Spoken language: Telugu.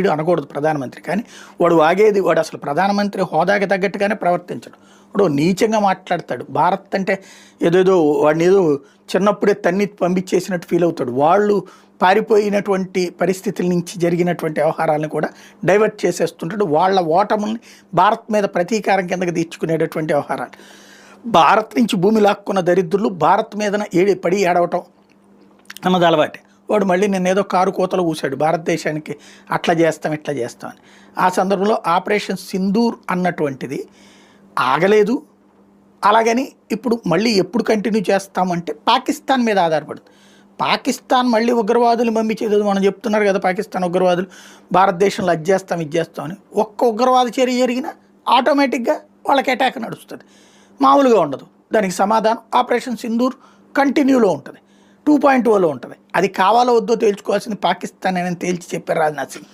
వీడు అనకూడదు ప్రధానమంత్రి. కానీ వాడు వాగేది వాడు అసలు ప్రధానమంత్రి హోదాకి తగ్గట్టుగానే ప్రవర్తించడు. వాడు నీచంగా మాట్లాడతాడు. భారత్ అంటే ఏదేదో వాడిని ఏదో చిన్నప్పుడే తన్ని పంపించేసినట్టు ఫీల్ అవుతాడు. వాళ్ళు పారిపోయినటువంటి పరిస్థితుల నుంచి జరిగినటువంటి వ్యవహారాలను కూడా డైవర్ట్ చేసేస్తుంటాడు. వాళ్ళ ఓటముల్ని భారత్ మీద ప్రతీకారం కిందకి తీర్చుకునేటటువంటి వ్యవహారాలు. భారత్ నుంచి భూమి లాక్కున్న దరిద్రులు భారత్ మీదన ఏడి పడి ఏడవటం అన్నది అలవాటే. వాడు మళ్ళీ నేను ఏదో కారు కోతలు కూశాడు భారతదేశానికి అట్లా చేస్తాం ఇట్లా చేస్తాం అని. ఆ సందర్భంలో ఆపరేషన్ సింధూర్ అన్నటువంటిది ఆగలేదు. అలాగని ఇప్పుడు మళ్ళీ ఎప్పుడు కంటిన్యూ చేస్తామంటే పాకిస్తాన్ మీద ఆధారపడుతుంది. పాకిస్తాన్ మళ్ళీ ఉగ్రవాదులు పంపించేది మనం చెప్తున్నారు కదా పాకిస్తాన్ ఉగ్రవాదులు భారతదేశంలో అది చేస్తాం ఇది చేస్తాం అని. ఒక్క ఉగ్రవాద చర్య జరిగినా ఆటోమేటిక్గా వాళ్ళకి అటాక్ నడుస్తుంది. మామూలుగా ఉండదు. దానికి సమాధానం ఆపరేషన్ సింధూర్ కంటిన్యూలో ఉంటుంది. టూ పాయింట్ ఓలో ఉంటుంది. అది కావాలో వద్దో తేల్చుకోవాల్సింది పాకిస్తాన్ అని తేల్చి చెప్పారు రాజ్నాథ్ సింగ్.